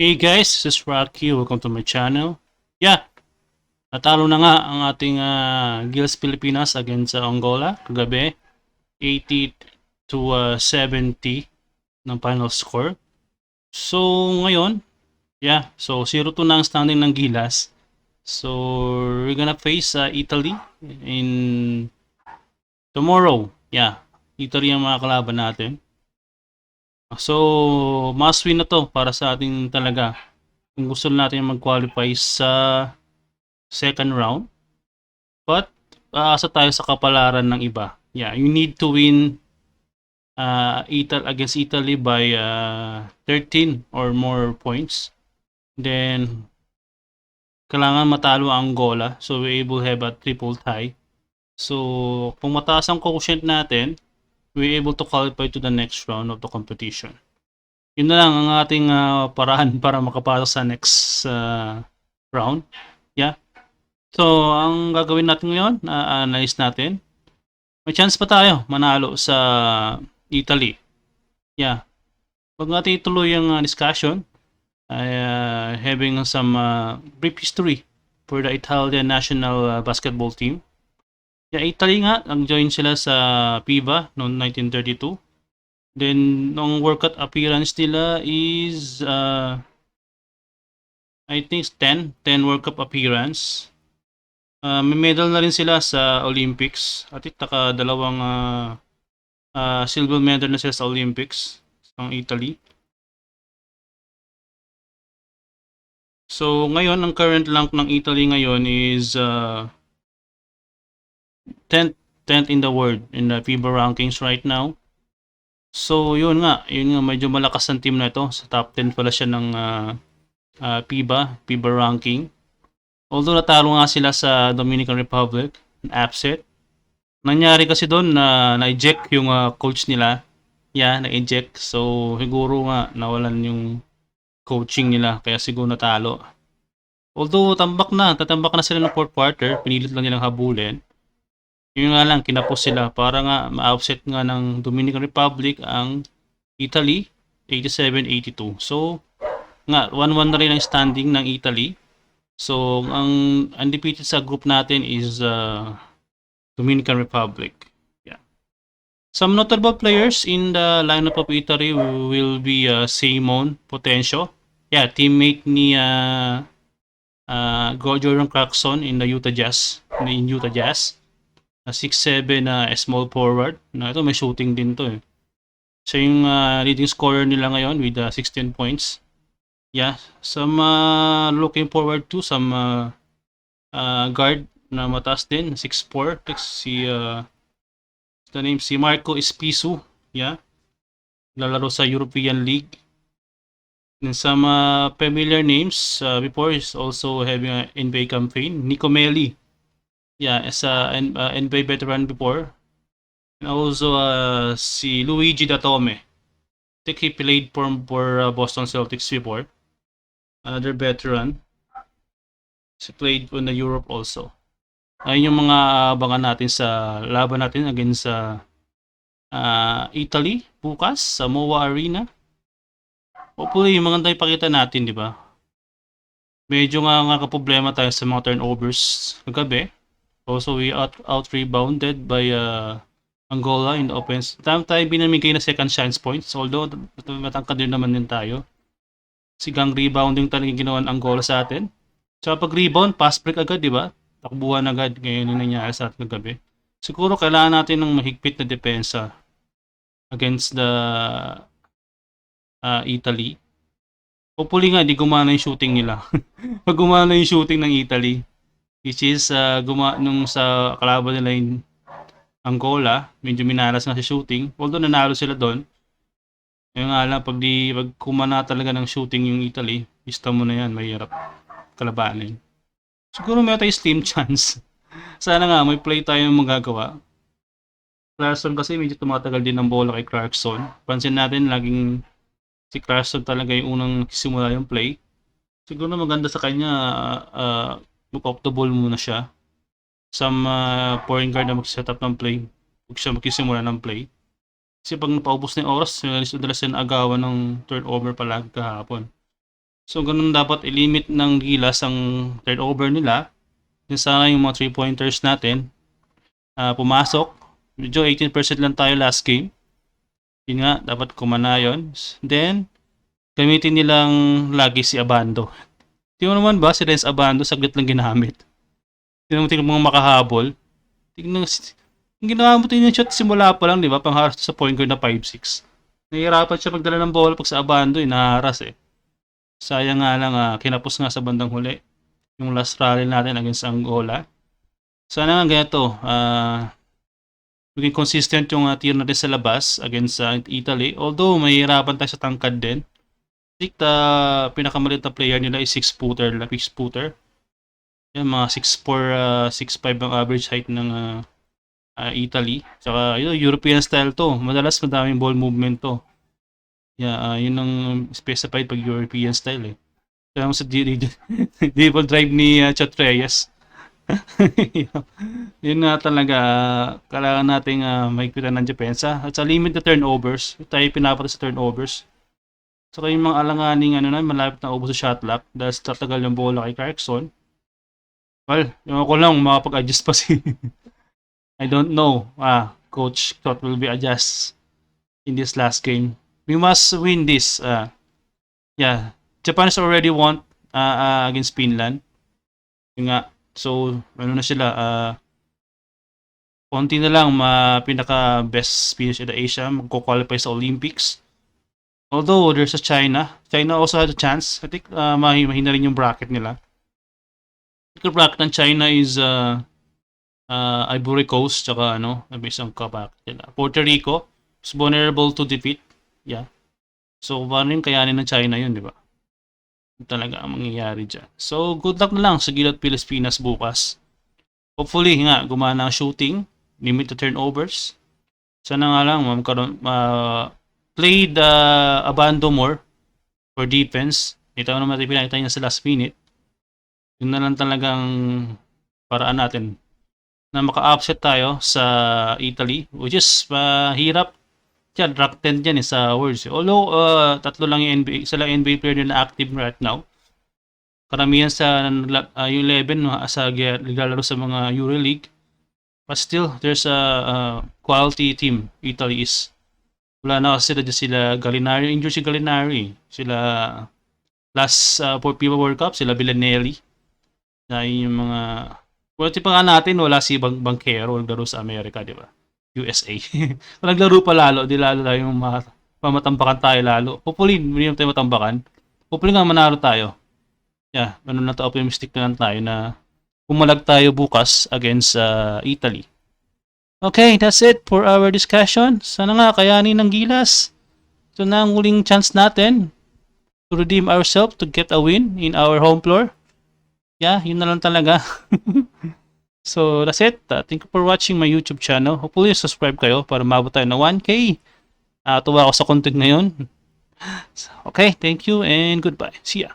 Hey guys, this is Rocky. Welcome to my channel. Yeah, natalo na nga ang ating uh, Gills Pilipinas against uh, Angola kagabi. 80 to uh, 70 ng final score. So, ngayon, yeah, so 0-2 na ang standing ng Gilas. So, we're gonna face uh, Italy in tomorrow. Yeah, Italy ang mga kalaban natin. So, must win na to para sa ating talaga. Kung gusto natin mag-qualify sa second round. But, aasa tayo sa kapalaran ng iba. Yeah, you need to win uh, Italy against Italy by uh, 13 or more points. Then, kailangan matalo ang Angola. So, we able have a triple tie. So, kung mataas ang quotient natin, we able to qualify to the next round of the competition. Yun na lang ang ating uh, paraan para makapasok sa next uh, round. Yeah. So, ang gagawin natin ngayon, uh, analyze natin. May chance pa tayo manalo sa Italy. Yeah. Pag natin ituloy ang uh, discussion, ay uh, having some uh, brief history for the Italian national uh, basketball team. Yeah, Italy nga, nag-join sila sa PIVA noong 1932. Then, nung World Cup appearance nila is, uh, I think 10, 10 World Cup appearance. Uh, may medal na rin sila sa Olympics. At taka dalawang uh, uh, silver medal na sila sa Olympics ng Italy. So, ngayon, ang current rank ng Italy ngayon is uh, 10th 10th in the world in the FIBA rankings right now. So, yun nga, yun nga medyo malakas ang team na ito. Sa top 10 pala siya ng uh, uh, FIBA, FIBA ranking. Although natalo nga sila sa Dominican Republic, upset. Nangyari kasi doon na na-eject yung uh, coach nila. Yeah, na-eject. So, siguro nga nawalan yung coaching nila kaya siguro natalo. Although tambak na, tatambak na sila ng fourth quarter, pinilit lang nilang habulin yun nga lang, kinapos sila para nga ma-offset nga ng Dominican Republic ang Italy 87-82. So, nga, 1-1 na rin ang standing ng Italy. So, ang undefeated sa group natin is uh, Dominican Republic. Yeah. Some notable players in the lineup of Italy will be uh, Simon Potencio. Yeah, teammate ni uh, uh, Jordan Clarkson in the Utah Jazz. In Utah Jazz na 6'7 na small forward. Na ito may shooting din to eh. Siya yung uh, leading scorer nila ngayon with uh, 16 points. Yeah, some uh, looking forward to some uh, uh, guard na mataas din, 6'4. Si uh, the name si Marco Espisu. Yeah. Lalaro sa European League. And some uh, familiar names uh, before is also having an NBA campaign. Nico Melli yeah, as a N- uh, NBA veteran before. And also uh, si Luigi Datome. I think he played for, for uh, Boston Celtics before. Another veteran. He played in the Europe also. Ayun yung mga abangan natin sa laban natin against sa uh, Italy bukas sa MOA Arena. Hopefully, yung mga ipakita natin, di ba? Medyo nga nga problema tayo sa mga turnovers kagabi. Also, we out, out rebounded by uh, Angola in the offense. Tam tayo binamigay na second chance points. Although, matangkad din naman din tayo. Sigang rebounding talaga ginawa ng Angola sa atin. Sa pag-rebound, pass break agad, di ba? Takbuhan agad. Ngayon yung nangyari sa atin kagabi. Siguro kailangan natin ng mahigpit na depensa against the uh, Italy. Hopefully nga, di gumana yung shooting nila. Pag gumana yung shooting ng Italy, which is uh, guma nung sa kalaban nila yung Angola, medyo minaras na sa shooting. Although nanalo sila doon. Yung nga lang, pag, di, pag kumana talaga ng shooting yung Italy,ista mo na yan, mahirap kalabanin. Siguro may tayo steam chance. Sana nga, may play tayo magagawa. Clarkson kasi medyo tumatagal din ang bola kay Clarkson. Pansin natin, laging si Clarkson talaga yung unang simula yung play. Siguro maganda sa kanya, uh, look off the ball muna siya. Some uh, point guard na mag-set up ng play. Huwag siya magkisimula ng play. Kasi pag napaubos na yung oras, madalas yan agawan ng turnover palagi kahapon. So, ganun dapat i-limit ng Gilas ang turnover nila. Yun sana yung mga 3-pointers natin ah, pumasok. Medyo 18% lang tayo last game. Yun nga, dapat kumana yun. Then, gamitin nilang lagi si Abando. Tingnan naman ba si Renz Abando saglit lang ginamit. Tingnan mo tingnan mo makahabol. Tingnan yung ginawa mo yung shot simula pa lang, di ba? Pangharas sa point guard na 5'6". Nahihirapan siya magdala ng ball pag sa Abando, eh, naharas eh. Sayang nga lang, ah, kinapos nga sa bandang huli. Yung last rally natin against Angola. Sana nga ganito, ah, maging consistent yung uh, tier natin sa labas against sa Italy. Although, mahihirapan tayo sa tangkad din. Think the pinakamaliit na player nila is 6-footer, 6-footer. Yan, mga 6'4", uh, 6'5 ang average height ng ah, ah, Italy. Tsaka, yun, European style to. Madalas madaming ball movement to. Yeah, ah, yun ang specified pag European style eh. Kaya mo sa dribble drive ni uh, Reyes. yun nga talaga, ah, kailangan nating uh, mahigpitan ng depensa. At sa limit na turnovers, tayo pinapatay sa turnovers. Saka yung mga alanganing ano na, malapit na ubos sa shot clock dahil tatagal yung bola kay Clarkson. Well, yung ko lang, makapag-adjust pa si... I don't know. Ah, coach thought will be adjust in this last game. We must win this. Ah, yeah, Japan has already won ah, ah, against Finland. Yung nga, so ano na sila, ah, konti na lang ma pinaka best finish in the Asia magko-qualify sa Olympics. Although there's a China, China also had a chance. I think uh, mahi- mahina rin yung bracket nila. Yung bracket ng China is uh, uh, Ivory Coast, tsaka ano, may isang kapak nila. Puerto Rico is vulnerable to defeat. Yeah. So, paano yung kayanin ng China yun, di ba? Talaga ang mangyayari dyan. So, good luck na lang sa Gilat Pilipinas bukas. Hopefully nga, gumana ang shooting, limit the turnovers. Sana nga lang, magkaroon, uh, play the Abando more for defense. Ito naman natin pinakita niya sa last minute. Yun na lang talagang paraan natin na maka-upset tayo sa Italy which is mahirap yan, rank 10 dyan eh, sa Worlds. Although, uh, tatlo lang yung NBA, isa lang NBA player na active right now. Karamihan sa uh, yung 11 uh, sa naglalaro sa mga EuroLeague. But still, there's a uh, quality team. Italy is. Wala na kasi sila sila Gallinari. Injured si Gallinari. Sila last uh, for FIBA World Cup, sila Villanelli. Na yung mga Pwede pa nga natin, wala si Bang Bankero naglaro sa Amerika, di ba? USA. Kung naglaro pa lalo, di lalo tayo yung ma pamatambakan tayo lalo. Hopefully, hindi naman tayo matambakan. Hopefully nga manalo tayo. Yeah, ano na to, optimistic na lang tayo na pumalag tayo bukas against uh, Italy. Okay, that's it for our discussion. Sana nga kayanin ng gilas. Ito na ang huling chance natin to redeem ourselves to get a win in our home floor. Yeah, yun na lang talaga. so, that's it. Uh, thank you for watching my YouTube channel. Hopefully, subscribe kayo para mabot tayo na 1K. Uh, tuwa ako sa content ngayon. okay, thank you and goodbye. See ya.